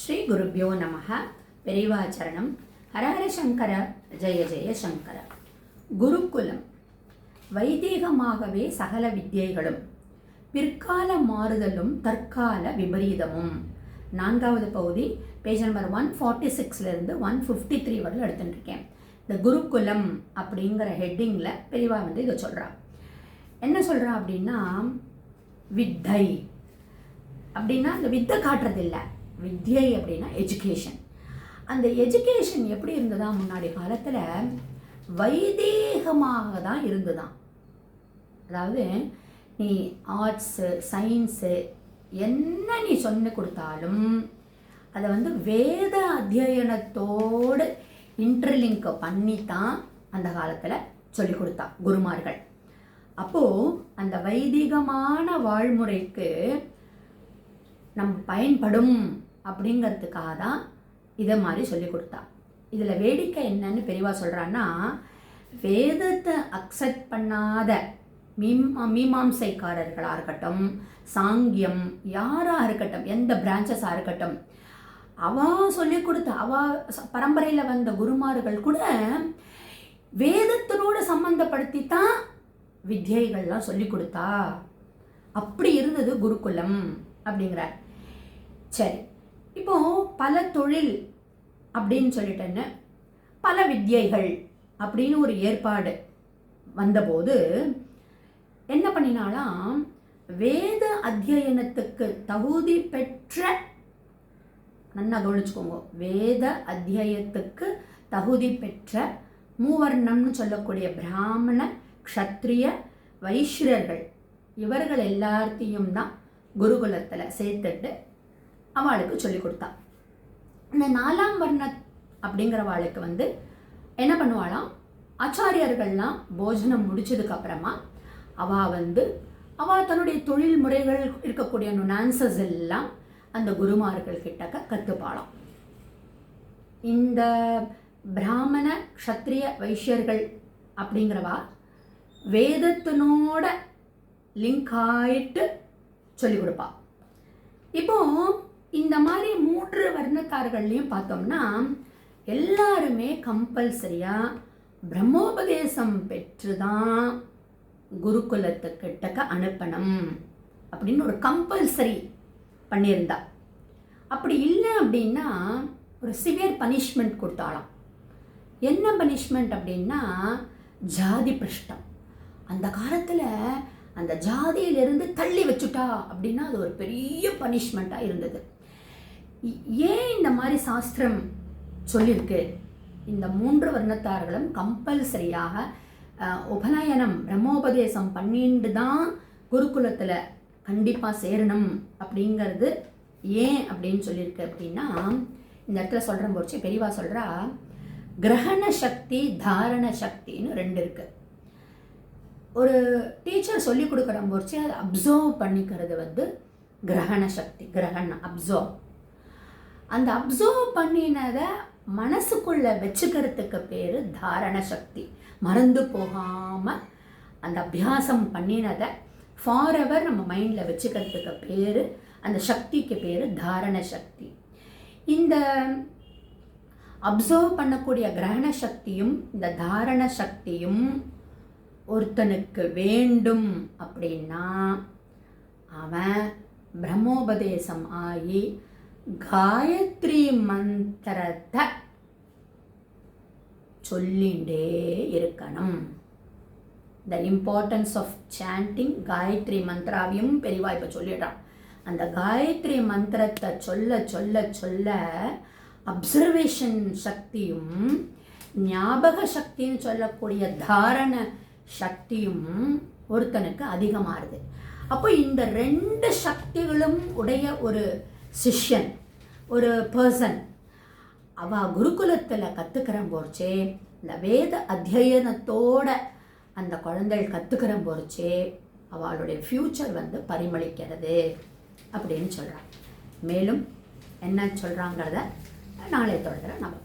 ஸ்ரீ குருப்பியோ நமக பெரிவாச்சரணம் ஹரஹர சங்கர. ஜெய ஜெய சங்கர. குருகுலம். வைதீகமாகவே சகல வித்தியைகளும் பிற்கால மாறுதலும் தற்கால விபரீதமும். நான்காவது பகுதி பேஜ் நம்பர் ஒன் ஃபார்ட்டி சிக்ஸ்லேருந்து ஒன் ஃபிஃப்டி த்ரீ வரல எடுத்துட்டு இருக்கேன் இந்த குருகுலம் அப்படிங்கிற ஹெட்டிங்கில் பெரிவா வந்து இதை சொல்கிறா என்ன சொல்கிறா அப்படின்னா வித்தை. அப்படின்னா அந்த வித்தை காட்டுறதில்லை. வித்யை அப்படின்னா எஜுகேஷன் அந்த எஜுகேஷன் எப்படி இருந்ததா முன்னாடி காலத்தில்? வைதேகமாக தான் இருந்ததாம் அதாவது நீ ஆர்ட்ஸு சயின்ஸு என்ன நீ சொல்லி கொடுத்தாலும் அதை வந்து வேத அத்தியனத்தோடு இன்டர்லிங்க் பண்ணி தான் அந்த காலத்தில் சொல்லி கொடுத்தா குருமார்கள். அப்போது அந்த வைதிகமான வாழ்முறைக்கு நம் பயன்படும் அப்படிங்கிறதுக்காக தான் இதை மாதிரி சொல்லி கொடுத்தா. இதில் வேடிக்கை என்னன்னு பெரியவா சொல்கிறான்னா வேதத்தை அக்செப்ட் பண்ணாத மீம் மீமாம்சைக்காரர்களாக இருக்கட்டும் சாங்கியம் யாராக இருக்கட்டும் எந்த பிரான்ச்சஸாக இருக்கட்டும் அவ சொல்லி கொடுத்த அவ பரம்பரையில் வந்த குருமார்கள் கூட வேதத்தினோடு சம்பந்தப்படுத்தி தான் வித்யைகள்லாம் சொல்லி கொடுத்தா. அப்படி இருந்தது குருகுலம் அப்படிங்கிறார். சரி இப்போ பல தொழில் அப்படின்னு சொல்லிட்டேன்னு பல வித்யைகள் அப்படின்னு ஒரு ஏற்பாடு வந்தபோது என்ன பண்ணினாலாம் வேத அத்தியனத்துக்கு தகுதி பெற்ற நல்லா கவனிச்சுக்கோங்க வேத அத்தியத்துக்கு தகுதி பெற்ற மூவர்ணம்னு சொல்லக்கூடிய பிராமண க்ஷத்ரிய வைஷ்யர்கள் இவர்கள் எல்லாத்தையும் தான் குருகுலத்தில் சேர்த்துட்டு அவளுக்கு சொல்லி கொடுத்தா. இந்த நாலாம் வர்ண அப்படிங்கிறவாளுக்கு வந்து என்ன பண்ணுவாளாம்? ஆச்சாரியர்கள்லாம் போஜனம் முடிச்சதுக்கு அப்புறமா அவள் வந்து அவள் தன்னுடைய தொழில் முறைகள் இருக்கக்கூடிய நொனான்சஸ் எல்லாம் அந்த குருமார்கள் கிட்டக்க கற்றுப்பாளாம் இந்த பிராமண க்ஷத்ரிய வைஷ்யர்கள் அப்படிங்கிறவா வேதத்தினோட லிங்க் ஆயிட்டு சொல்லிக் கொடுப்பா. இப்போ இந்த மாதிரி மூன்று வர்ணக்காரர்கள்லையும் பார்த்தோம்னா எல்லாருமே கம்பல்சரியாக பிரம்மோபதேசம் பெற்று தான் குருகுலத்துக்கிட்டக்க அனுப்பணும் அப்படின்னு ஒரு கம்பல்சரி பண்ணியிருந்தா. அப்படி இல்லை அப்படின்னா ஒரு சிவியர் பனிஷ்மெண்ட் கொடுத்தாலாம் என்ன பனிஷ்மெண்ட் அப்படின்னா ஜாதி பிரஷ்டம். அந்த காலத்தில் அந்த ஜாதியிலிருந்து தள்ளி வச்சுட்டா அப்படின்னா அது ஒரு பெரிய பனிஷ்மெண்ட்டாக இருந்தது. ஏன் இந்த மாதிரி சாஸ்திரம் சொல்லியிருக்கு இந்த மூன்று வர்ணத்தார்களும் கம்பல்சரியாக உபநயனம் பிரம்மோபதேசம் பண்ணிட்டு தான் குருகுலத்தில் கண்டிப்பாக சேரணும் அப்படிங்கிறது ஏன் அப்படின்னு சொல்லியிருக்கு அப்படின்னா இந்த இடத்துல சொல்கிற போச்சு பெரியவா சொல்கிறா கிரகண சக்தி தாரண சக்தின்னு ரெண்டு இருக்குது ஒரு டீச்சர் சொல்லி கொடுக்குற போச்சு அதை அப்சர்வ் பண்ணிக்கிறது வந்து கிரகண சக்தி கிரகணம் அப்சர்வ் அந்த அப்சர்வ் பண்ணினதை மனசுக்குள்ளே வச்சுக்கிறதுக்கு பேர் தாரண சக்தி. மறந்து போகாமல் அந்த அபியாசம் பண்ணினதை ஃபார் எவர் நம்ம மைண்டில் வச்சுக்கிறதுக்கு பேர் அந்த சக்திக்கு பேர் தாரண சக்தி. இந்த அப்சர்வ் பண்ணக்கூடிய கிரகண சக்தியும் இந்த தாரண சக்தியும் ஒருத்தனுக்கு வேண்டும் அப்படின்னா அவன் பிரம்மோபதேசம் ஆகி காயத்ரி மந்திரத்தை சொல்லிண்டே இருக்கணும். The importance of chanting Gayatri மந்திராவையும் Periva இப்போ சொல்லிடுறான். அந்த காயத்ரி மந்திரத்தை சொல்ல சொல்ல சொல்ல அப்சர்வேஷன் சக்தியும் ஞாபக சக்தின்னு சொல்லக்கூடிய தாரண சக்தியும் ஒருத்தனுக்கு அதிகமாகுது. அப்போ இந்த ரெண்டு சக்திகளும் உடைய ஒரு சிஷ்யன் ஒரு பர்சன் அவ குருகுலத்தில் கற்றுக்கிற போச்சே இந்த வேத அத்தியனத்தோட அந்த குழந்தைகள் கற்றுக்கிற போச்சே அவளுடைய ஃப்யூச்சர் வந்து பரிமளிக்கிறது அப்படின்னு சொல்கிறான் மேலும் என்ன சொல்கிறாங்கிறத நாளை தொடர நம்ம